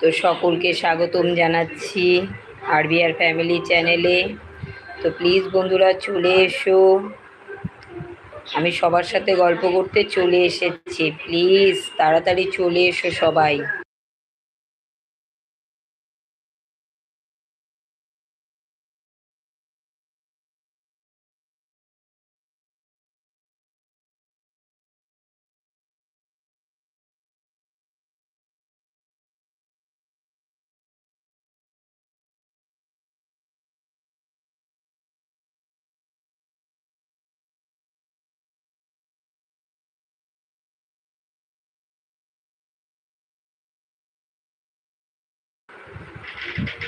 তো সকলকে স্বাগতম জানাচ্ছি আরবিআর ফ্যামিলি চ্যানেলে। তো প্লিজ বন্ধুরা চলে এসো। আমি সবার সাথে গল্প করতে চলে এসেছি। প্লিজ তাড়াতাড়ি চলে এসো সবাই।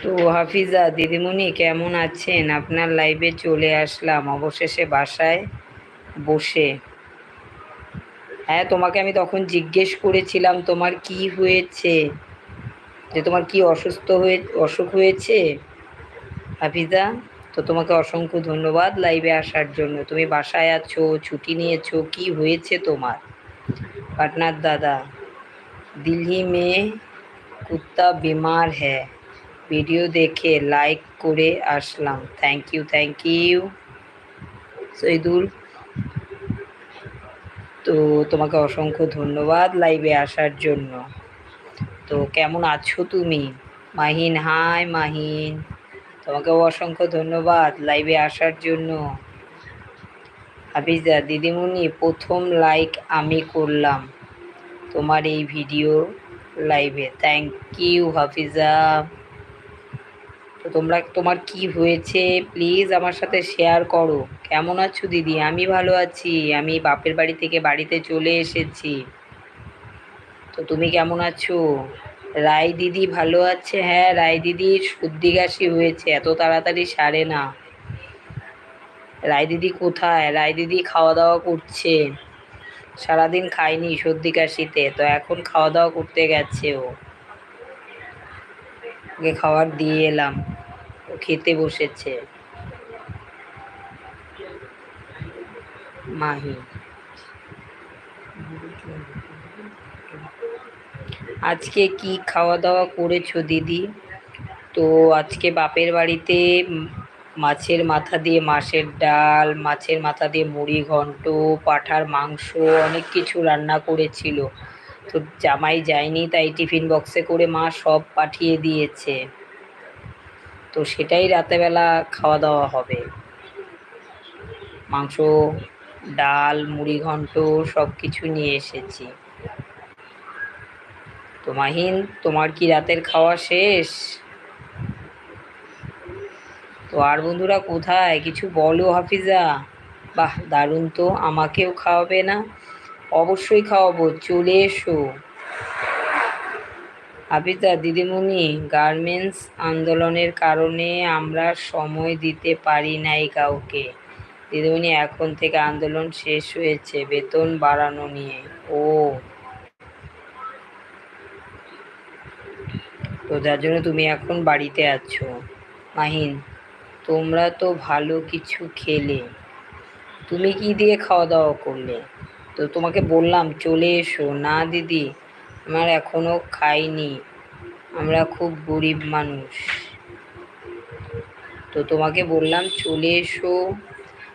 তো হাফিজা, দিদিমণি কেমন আছেন? আপনার লাইভে চলে আসলাম, অবশেষে বাসায় বসে। হ্যাঁ তোমাকে আমি তখন জিজ্ঞেস করেছিলাম, তোমার কি হয়েছে? যে তোমার কি অসুস্থ হয়ে, অসুখ হয়েছে? হাফিজা, তো তোমাকে অসংখ্য ধন্যবাদ লাইভে আসার জন্য। তুমি বাসায় আছো, ছুটি নিয়েছো, কি হয়েছে তোমার? পাটনার দাদা, দিল্লি মেয়ে, কুত্তা, বিমার হ্যাঁ। ভিডিও দেখে লাইক করে আসলাম। Thank you thank you Saidul, তো তোমাকে অসংখ্য ধন্যবাদ লাইভে আসার জন্য। তো কেমন আছো তুমি? মাহিন হাই মাহিন। তোমাকেও অসংখ্য ধন্যবাদ লাইভে আসার জন্য। হাফিজা, দিদিমণি, প্রথম লাইক আমি করলাম তোমার এই ভিডিও লাইভে থ্যাংক ইউ হাফিজা। তো তোমরা, তোমার কি হয়েছে? প্লিজ আমার সাথে শেয়ার করো। কেমন আছো দিদি? আমি ভালো আছি। আমি বাপের বাড়ি থেকে বাড়িতে চলে এসেছি। তো তুমি কেমন আছো? রায় দিদি ভালো আছে? হ্যাঁ রায় দিদির সর্দি কাশি হয়েছে। এত তাড়াতাড়ি সারে না। রায় দিদি কোথায়? রায় দিদি খাওয়া দাওয়া করছে। সারাদিন খায়নি সর্দি কাশিতে তো এখন খাওয়া দাওয়া করতে গেছে ও। ওকে খাবার দিয়ে এলাম। খেতে বসেছে। মাহি। আজকে কি খাওয়া দাওয়া করেছ দিদি? তো আজকে বাপের বাড়িতে মাছের মাথা দিয়ে মাছের ডাল, মাছের মাথা দিয়ে মুড়ি, ঘন্ট, পাঠার মাংস অনেক কিছু রান্না করেছিল। তো জামাই যায়নি, তাই টিফিন বক্সে করে মা সব পাঠিয়ে দিয়েছে। তো সেটাই রাতেবেলা খাওয়া দাওয়া হবে। মাংস, ডাল, মুড়ি ঘন্ট সব কিছু নিয়ে এসেছি। তো মাহিন, তোমার কি রাতের খাওয়া শেষ? তো আর বন্ধুরা কোথায়? কিছু বলো হাফিজা। বাহ, দারুণ তো, আমাকেও খাওয়াবে না? অবশ্যই খাওয়াবো, চলে এসো। হাফিজা দিদিমণি, গার্মেন্টস আন্দোলনের কারণে আমরা সময় দিতে পারি নাই কাউকে। দিদিমণি, এখন থেকে আন্দোলন শেষ হয়েছে, বেতন বাড়ানো নিয়ে। ও। তো যার জন্য তুমি এখন বাড়িতে আছো। মাহিন, তোমরা তো ভালো কিছু খেলে। তুমি কি দিয়ে খাওয়া দাওয়া করলে? তো তোমাকে বললাম, চলে এসো। না, দিদি আমার এখনও খাইনি। আমরা খুব গরিব মানুষ। তো তোমাকে বললাম, চলে এসো।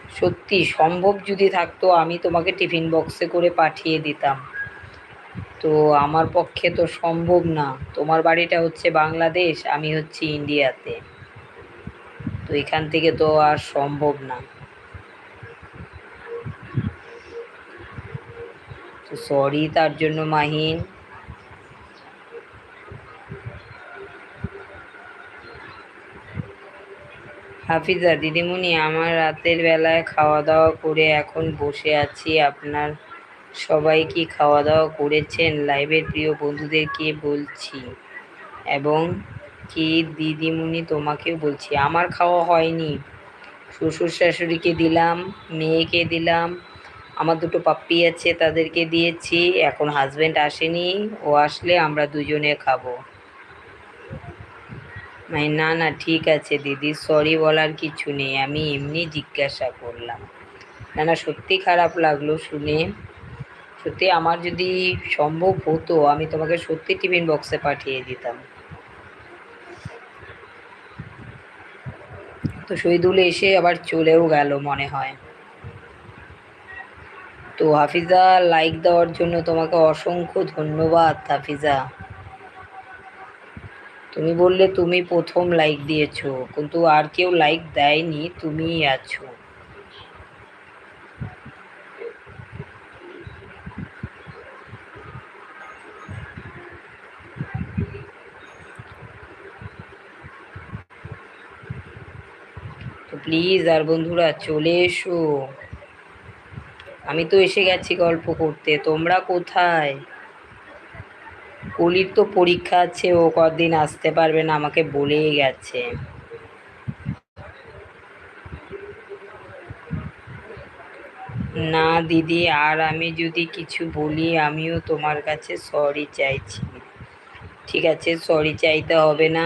সত্যি, সম্ভব যদি থাকতো, আমি তোমাকে টিফিন বক্সে করে পাঠিয়ে দিতাম। তো আমার পক্ষে তো সম্ভব না। তোমার বাড়িটা হচ্ছে বাংলাদেশ, আমি হচ্ছি ইন্ডিয়াতে। তো এখান থেকে তো আর সম্ভব না। সরি তার জন্য, মাহিন। হাফিজা, দিদিমণি, আমার রাতের বেলায় খাওয়া দাওয়া করে এখন বসে আছি। আপনার সবাই কি খাওয়া দাওয়া করেছেন? লাইভের প্রিয় বন্ধুদেরকে বলছি এবং কি দিদিমণি তোমাকেও বলছি। আমার খাওয়া হয়নি। শ্বশুর শাশুড়িকে দিলাম, মেয়েকে দিলাম, আমার দুটো পাপ্পি আছে তাদেরকে দিয়েছি। এখন হাজব্যান্ড আসেনি, ও আসলে আমরা দুজনে খাব। না না, ঠিক আছে, দিদি সরি বলার কিছু নেই, আমি এমনি জিজ্ঞাসা করলাম। না না, সত্যি খারাপ লাগল শুনে। সত্যি আমার যদি সম্ভব হতো, আমি তোমাকে সত্যি টিফিন বক্সে পাঠিয়ে দিতাম। তো শহীদুল এসে আবার চলেও গেল মনে হয়। তো হাফিজা লাইক দেওয়ার জন্য তোমাকে অসংখ্য ধন্যবাদ, হাফিজা। তুমি বললে তুমি প্রথম লাইক দিয়েছ, কিন্তু আর কেউ লাইক দেয়নি, তুমিই আছো। প্লিজ আর বন্ধুরা চলে এসো। আমি তো এসে গেছি গল্প করতে, তোমরা কোথায়? কলির তো পরীক্ষা আছে, ও কদিন আসতে পারবে না, আমাকে বলেই গেছে। না দিদি, আর আমি যদি কিছু বলি, আমিও তোমার কাছে সরি চাইছি। ঠিক আছে সরি চাইতে হবে না।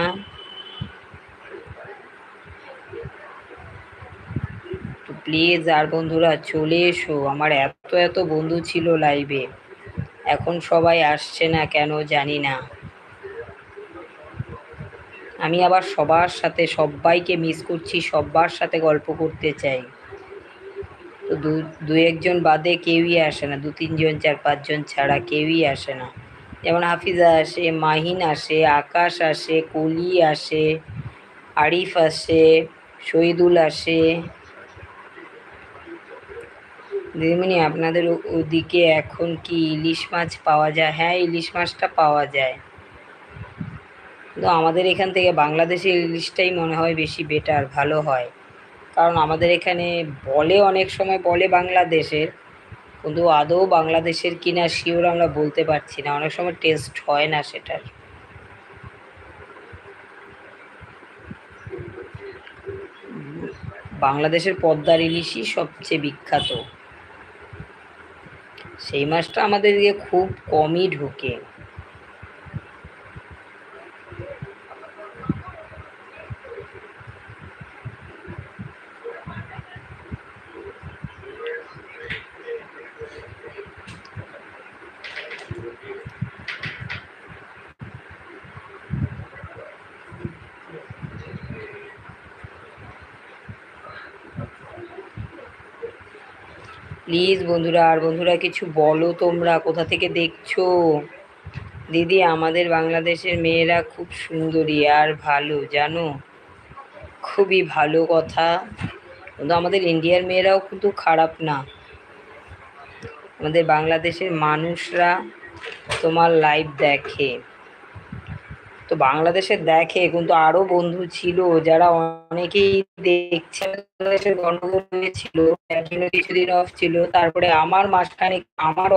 প্লিজ আর বন্ধুরা, চলে এসো। আমার এত এত বন্ধু ছিল লাইভে এখন সবাই আসছে না কেন জানি না। আমি আবার সবার সাথে, সবাইকে মিস করছি, সবার সাথে গল্প করতে চাই। তো দু দু একজন বাদে কেউই আসে না, দু তিনজন, চার পাঁচজন ছাড়া কেউই আসে না। যেমন হাফিজা আসে, মাহিন আসে, আকাশ আসে, কলি আসে, আরিফ আসে, শহীদুল আসে দিদিমণি আপনাদের ওদিকে এখন কি ইলিশ মাছ পাওয়া যায়? হ্যাঁ ইলিশ মাছটা পাওয়া যায়। কিন্তু আমাদের এখান থেকে বাংলাদেশের ইলিশটাই মনে হয় বেশি বেটার, ভালো হয়। কারণ আমাদের এখানে বলে অনেক সময় বলে বাংলাদেশের, কিন্তু আদৌ বাংলাদেশের কিনা শিওর আমরা বলতে পারছি না। অনেক সময় টেস্ট হয় না সেটার। বাংলাদেশের পদ্মার ইলিশই সবচেয়ে বিখ্যাত। সেই মাছটা আমাদের দিকে খুব কমই ঢোকে। প্লিজ বন্ধুরা, আর বন্ধুরা, কিছু বলো তোমরা, কোথা থেকে দেখছ? দিদি, আমাদের বাংলাদেশের মেয়েরা খুব সুন্দরী আর ভালো, জানো? খুবই ভালো কথা। কিন্তু আমাদের ইন্ডিয়ার মেয়েরাও কিন্তু খারাপ না। আমাদের বাংলাদেশের মানুষরা তোমার লাইভ দেখে। তো বাংলাদেশে দেখে কিন্তু আরও বন্ধু ছিল যারা অনেকেই দেখছে, বাংলাদেশের গণ্ডগোল একজন কিছুদিন অফ ছিল, তারপরে আমার মাঝখানে আমার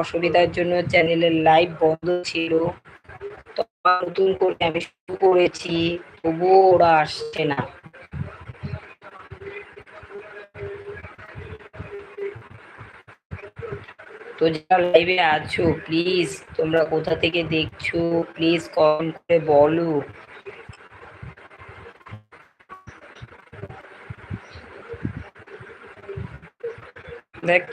অসুবিধার জন্য চ্যানেলের লাইভ বন্ধ ছিল। তো নতুন করে আমি শুরু করেছি, তবুও ওরা আসছে না। তো যারা লাইভে আছো প্লিজ তোমরা কোথা থেকে দেখছ? প্লিজ কমেন্ট করে বলো। দেখ